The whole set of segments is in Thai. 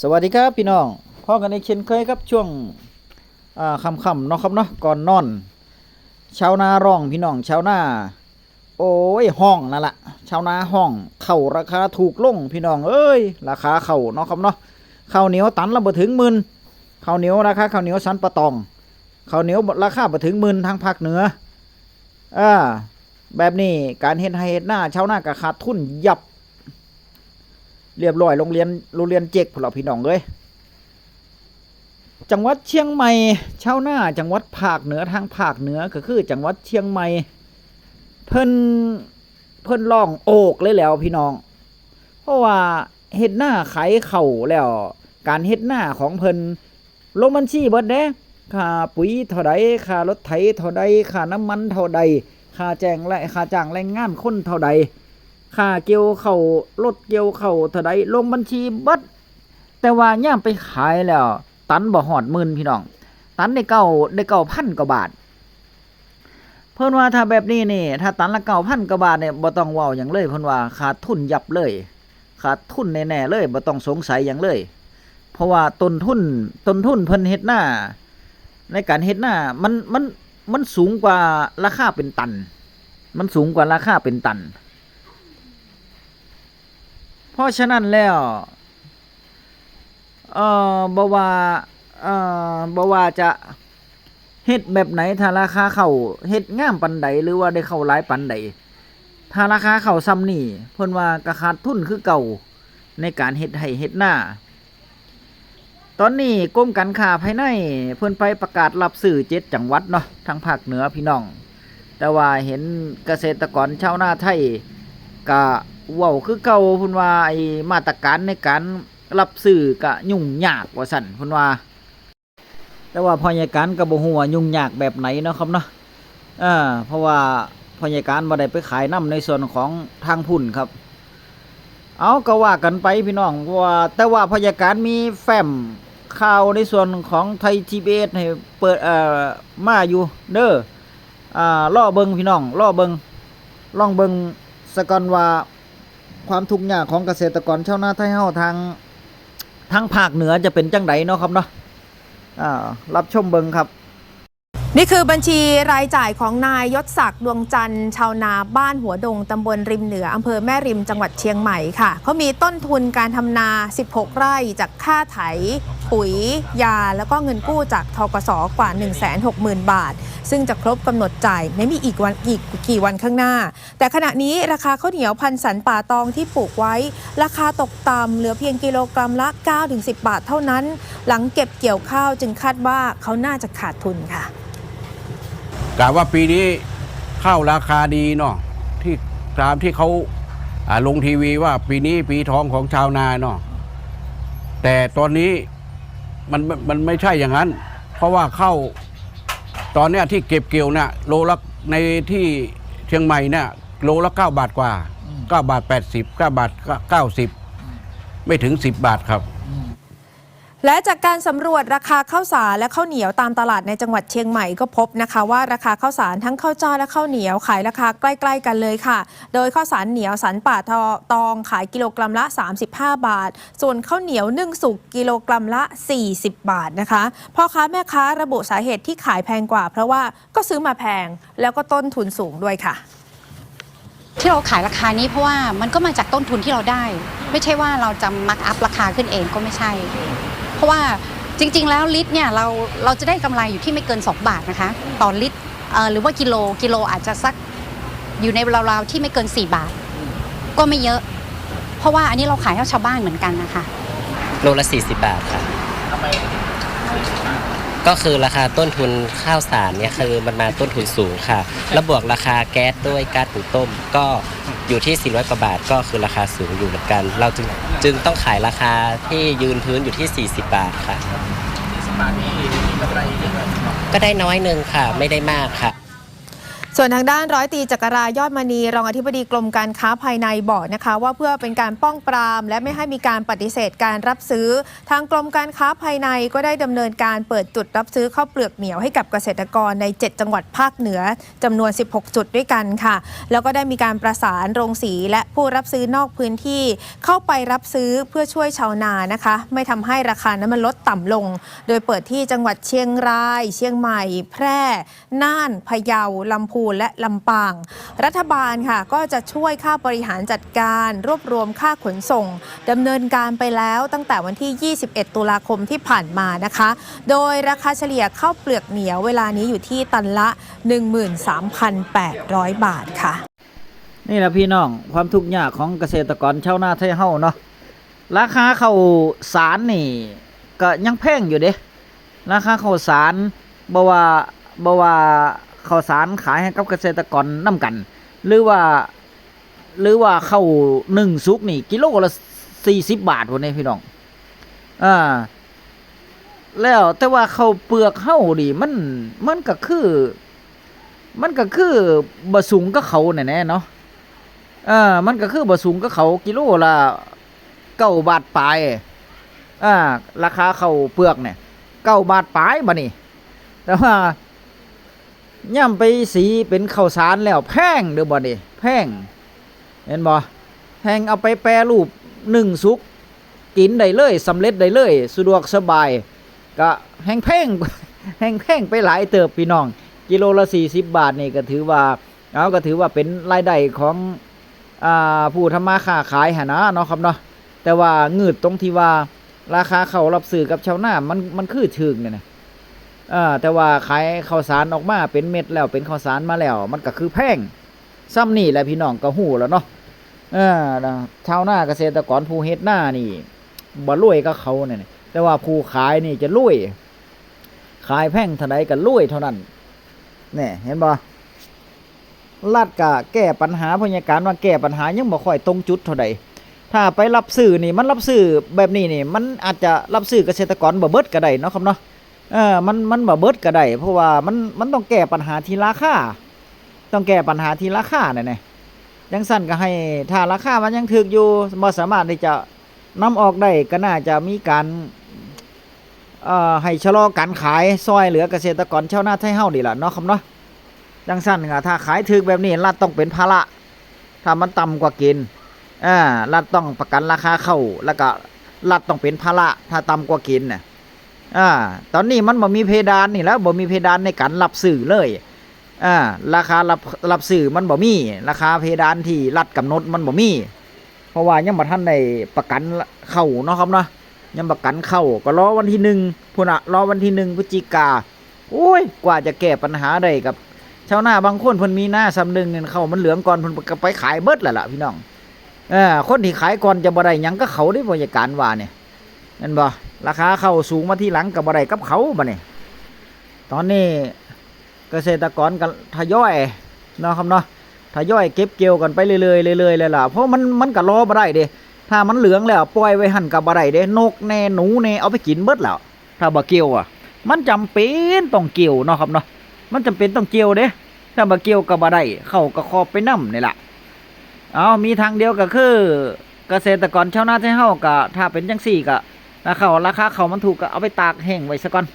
สวัสดีครับพี่น้องพ่อกันในเช่นเคยครับช่วงอ่าค่ำๆเนาะครับเนาะก่อนนอนชาวนาร้องพี่น้องชาวนาโอ้ยห้องนั่นแหละชาวนาห้องเข่าราคาถูกลงพี่น้องเอ้ยราคาเข่าเนาะครับเนาะข้าวเหนียวตันละบ่ถึงหมื่นข้าวเหนียวราคาข้าวเหนียวสันปะตองข้าวเหนียวราคาบ่ถึงหมื่นทางภาคเหนืออ่าแบบนี้การเฮ็ดให้เฮ็ดหน้าชาวนาก็ขาดทุนยับ เรียบร้อยโรงเรียนโรงเรียนเจกพวกเราพี่น้องเลยจังหวัดเชียงใหม่เชาวนาจังหวัดภาคเหนือทางภาคเหนือก็คือ จังหวัดเชียงใหม่เพิ่นเพิ่นร้องโอกเลยแล้วพี่น้อง เพราะว่าเฮ็ดหน้าขายเข่าแล้ว การเฮ็ดหน้าของเพิ่นลงบัญชีเบิดเด้ค่าปุ๋ยเท่าใดค่ารถไถเท่าใดค่าน้ำมันเท่าใดค่าแจ้งและค่าจ้างแรงงานคนเท่าใด ค่าเกี่ยวเข่ารถเกี่ยวเข่าเท่าใดลงบัญชีเบิดแต่ว่าย่ามไปขายแล้ว ตันบ่หอดหมื่นพี่น้อง ตันได้เก้าได้เก้าพันกว่าบาท เพิ่นว่าถ้าแบบนี้นี่ ถ้าตันละเก้าพันกว่าบาทเนี่ยบ่ต้องเว้าหยังเลยเพิ่นว่าขาดทุนยับเลย ขาดทุนแน่ๆเลยบ่ต้องสงสัยหยังเลย เพราะว่าต้นทุนต้นทุนเพิ่นเฮ็ดหน้า ในการเฮ็ดหน้ามันมันมันสูงกว่าราคาเป็นตัน มันสูงกว่าราคาเป็นตัน เพราะฉะนั้นแล้วเอ่อบว่าเอ่อบว่าจะเฮ็ดแบบไหนถ้าราคาเข้าเฮ็ดงามปันใดหรือว่าได้เข้าหลายปันใดถ้าราคาเข้าซ้ำนี่เพิ่นว่าก็ขาดทุนคือเก่าในการเฮ็ดให้เฮ็ดหน้า ตอนนี้กรมการค้าภายในเพิ่นไปประกาศรับซื้อเจ็ดจังหวัดเนาะทางภาคเหนือพี่น้อง แต่ว่าเห็นเกษตรกรชาวนาไทยก็ เว้าคือเก่าพิ่นว่าไอ้มาตรการในการรับซื้อก็ยุ่งยากว่าซั่นพิ่นว่า แต่ว่าพอใหญ่การก็บ่ฮู้ว่ายุ่งยากแบบไหนเนาะครับเนาะอ่าเพราะว่าพอใหญ่การบ่ได้ไปขายน้ำในส่วนของทางพุ่นครับ เอาก็ว่ากันไปพี่น้องว่าแต่ว่าพอใหญ่การมีแฟ้มข่าวในส่วนของไทย TBS ให้เปิดเอ่อมาอยู่เด้ออ่าล่อเบิงพี่น้องล่อเบิงล่องเบิงสกอนว่า ความทุกข์ยากของเกษตรกรชาวนาไทยเฮาทางทางภาคเหนือจะเป็นจังไดเนาะครับเนาะอ่ารับชมเบิงครับ นี่คือบัญชีรายจ่ายของนายยศศักดิ์ดวงจันทร์ชาวนาบ้านหัวดงตำบลริมเหนืออำเภอแม่ริมจังหวัดเชียงใหม่ค่ะเขามีต้นทุนการทำนา 16 ไร่จากค่าไถ ปุ๋ย ยา แล้วก็เงินกู้จากทกสกว่า 160,000 บาท ซึ่งจะครบกำหนดจ่ายไม่มีอีกวันอีกกี่วันข้างหน้า แต่ขณะนี้ราคาข้าวเหนียวพันสันป่าตองที่ปลูกไว้ ราคาตกต่ำเหลือเพียงกิโลกรัมละ 9-10 บาทเท่านั้น หลังเก็บเกี่ยวข้าวจึงคาดว่าเขาน่าจะขาดทุนค่ะ กะว่าปีนี้ข้าวราคาดีเนาะที่ตามที่เขาลงทีวีว่าปีนี้ปีทองของชาวนาเนาะแต่ตอนนี้มันมันมันไม่ใช่อย่างนั้น เพราะว่าข้าวตอนเนี้ยที่เก็บเกี่ยวเนี่ยโลละในที่เชียงใหม่เนี่ยโลละ9บาทกว่า9บาท80 9บาท90ไม่ถึง10บาทครับ และจากการสำรวจราคาข้าวสารและข้าวเหนียวตามตลาดในจังหวัดเชียงใหม่ก็พบนะคะ ว่าราคาข้าวสารทั้งข้าวเจ้าและข้าวเหนียวขายราคาใกล้ ๆ กันเลยค่ะ โดยข้าวสารเหนียวสันป่าตองขายกิโลกรัมละ 35 บาท ส่วนข้าวเหนียวนึ่งสุกกิโลกรัมละ 40 บาทนะคะพ่อค้าแม่ค้าระบุสาเหตุที่ขายแพงกว่า เพราะว่าก็ซื้อมาแพงแล้วก็ต้นทุนสูงด้วยค่ะที่เราขายราคานี้เพราะว่ามันก็มาจากต้นทุนที่เราได้ ไม่ใช่ว่าเราจะมักอัพราคาขึ้นเองก็ไม่ใช่ เพราะว่าจริง ๆ แล้วลิตรเนี่ยเราเราจะได้กำไรอยู่ที่ไม่เกิน 2 บาทนะคะ ต่อลิตรเอ่อหรือว่ากิโลกิโลอาจจะสักอยู่ในราวๆที่ไม่เกิน 4 บาท ก็ไม่เยอะ เพราะว่าอันนี้เราขายให้ชาวบ้านเหมือนกันนะคะ โลละ 40 บาทค่ะ ก็คือราคาต้นทุนข้าวสารเนี่ยคือมันมาต้นทุนสูงค่ะ แล้วบวกราคาแก๊สด้วยก๊าซหุงต้ม ก็ อยู่ที่ 400 กว่าบาทก็คือราคาสูงอยู่เหมือนกัน เราจึงจึงต้องขายราคาที่ยืนพื้นอยู่ที่ 40 บาทค่ะก็ได้น้อยหนึ่งค่ะ ไม่ได้มากค่ะ ส่วนทางด้านร้อยตีจักรายอดมณีรองอธิบดีกรมการค้าภายในบอกนะคะ ว่าเพื่อเป็นการป้องปราม และไม่ให้มีการปฏิเสธการรับซื้อ ทางกรมการค้าภายในก็ได้ดำเนินการเปิดจุดรับซื้อข้าวเปลือกเหนียวให้กับเกษตรกรใน 7 จังหวัดภาคเหนือจำนวน 16 จุดด้วยกันค่ะ แล้วก็ได้มีการประสานโรงสีและผู้รับซื้อนอกพื้นที่ เข้าไปรับซื้อเพื่อช่วยชาวนานะคะ ไม่ทำให้ราคานั้นมันลดต่ำลง โดยเปิดที่จังหวัดเชียงราย เชียงใหม่ แพร่ น่านพะเยาลำพูนและลำปาง รัฐบาลค่ะก็จะช่วยค่าบริหารจัดการ รวบรวมค่าขนส่งดำเนินการไปแล้วตั้งแต่วันที่ 21 ตุลาคมที่ผ่านมานะคะ โดยราคาเฉลี่ยข้าวเปลือกเหนียวเวลานี้อยู่ที่ตันละ 13,800 บาทค่ะ นี่แหละพี่น้องความทุกข์ยากของเกษตรกรชาวนาไทยเฮาเนาะราคาข้าวสารนี่ก็ยังแพงอยู่เด้ราคาข้าวสารบ่ว่าบ่ว่า ข้าวสารขายให้กับเกษตรกรนํกัน หรือว่า หรือว่าเข้าหนึ่งสุกนี่ กิโลละ40บบาทพุ่นนี่พี่น้องอ่าแล้วแต่ว่าเข้าเปลือกเฮาดิมันมันก็คือ มันก็คือบะสูงก็เขาแน่ๆเนาะเออมันก็คือบะสูงก็เขากิโลละเก้าบาทปลายอ่าราคาเขาเปลือกเนี่ยเก้าบาทปลายบะนี่แต่ว่า ย่ำไปสีเป็นข้าวสารแล้วแพงเด้อบ่นี่แพงเห็นบ่แพงเอาไปแปรรูปหนึ่งสุกกินได้เลยสำเร็จได้เลย สะดวกสบาย ก็แพงแพงแพงแพงไปหลายเติบพี่น้อง กิโลละ40บาทนี่ก็ถือว่าเอาก็ถือว่าเป็นรายได้ของอ่าผู้ทำมาค้าขายหนะเนาะครับเนาะแต่ว่าเงืดตรงที่ว่าราคาเขารับซื้อกับชาวนามันมันคือถึงเนี่ยนะ อ่าแต่ว่าขายข้าวสารออกมาเป็นเม็ดแล้วเป็นข้าวสารมาแล้ว มันก็คือแพงซ้ำนี่แหละพี่น้องก็หู้แล้วเนาะเออชาวนาเกษตรกรผู้เฮ็ดหน้านี่บ่รวยก็เขาเนี่ยแต่ว่าผู้ขายนี่จะรวย ขายแพงเท่าใดก็รวยเท่านั้นเนี่ยเห็นบ่รัฐก็แก้ปัญหาพยาการว่าแก้ปัญหายังบ่ค่อยตรงจุดเท่าใดถ้าไปรับซื้อนี่มันรับซื้อแบบนี้นี่ มันอาจจะรับซื้อเกษตรกรบ่เบิดก็ได้เนาะครับเนาะ เออมันมันบ่เบิดก็ได้เพราะว่ามันมันต้องแก้ปัญหาที่ราคาต้องแก้ปัญหาที่ราคาเนี่ยนะจังสั้นก็ให้ถ้าราคามันยังถึกอยู่บ่สามารถที่จะนำออกได้ก็น่าจะมีการเอ่อให้ชะลอการขายซอยเหลือเกษตรกรชาวนาไทยเฮานี่ล่ะเนาะครับเนาะจังสั้นก็ถ้าขายถึกแบบนี้รัฐต้องเป็นภาระถ้ามันต่ำกว่าเกณฑ์อ่ารัฐต้องประกันราคาเข้าแล้วก็รัฐต้องเป็นภาระถ้าต่ำกว่าเกณฑ์น่ะ อ่าตอนนี้มันบ่มีเพดานนี่แล้วบ่มีเพดานในการรับซื้อเลยอ่าราคารับรับซื้อมันบ่มี ราคาเพดานที่รัฐกำหนดมันบ่มี เพราะว่ายังบ่ทันได้ประกันเข้าเนาะครับเนาะยังประกันเข้าก็รอวันที่หนึ่งพุ่นน่ะรอวันที่หนึ่งพฤศจิกาโอ้ยกว่าจะแก้ปัญหาได้กับชาวนาบางคนเพิ่นมีหน้าสำนึงเงินเข้ามันเหลืองก่อนเพิ่นก็ไปขายเบิดแล้วล่ะพี่น้องเออคนที่ขายก่อนจะบ่ได้หยังก็เขาได้บริการว่าเนี่ยนั่นบ่ ราคาเข้าสูงมาที่หลังก็บ่ได้กับเขาบ่เนี่ยตอนนี้เกษตรกรก็ทยอยเนาะครับเนาะทยอยเก็บเกี่ยวกันไปเรื่อยๆเรื่อยๆเลยล่ะเพราะมันมันก็รอบ่ได้เด้ถ้ามันเหลืองแล้วปล่อยไว้หั่นก็บ่ได้เด้นกแน่หนูแน่เอาไปกินเบิดแล้วถ้าบ่เกี่ยวอะ มันจำเป็นต้องเกี่ยวเนาะครับเนาะมันจำเป็นต้องเกี่ยวเด้ถ้าบ่เกี่ยวก็บ่ได้เข้าก็คอบไปนํนี่ล่ะเอามีทางเดียวก็คือ เกษตรกรชาวนาไทยเฮาก็ถ้าเป็นจังซี่ก็ ถ้าเขาราคาเขามันถูกก็เอาไปตากแห้งไว้ซะก่อน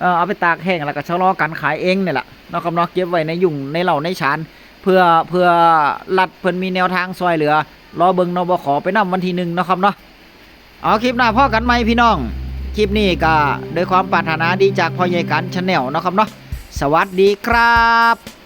เออเอาไปตากแห้งแล้วก็ชะลอการขายเองเนี่ล่ะนาะครับนาะเก็บไว้ในยุ่งในเหล่าในชานเพื่อเพื่อรัฐเพิ่นมีแนวทางซอยเหลือ รอเบิงนบขไปนํวันที่หนึ่งนะครับเนาะเอาคลิปหน้าพ่อกันไหมพี่น้อง คลิปนี้ก็ด้วยความปรารถนาดีจากพ่อใหญ่กันชาแนลนะครับเนาะสวัสดีครับ